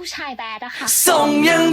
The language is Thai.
ผู้ชายแบดอะค่ะ ส่งยัง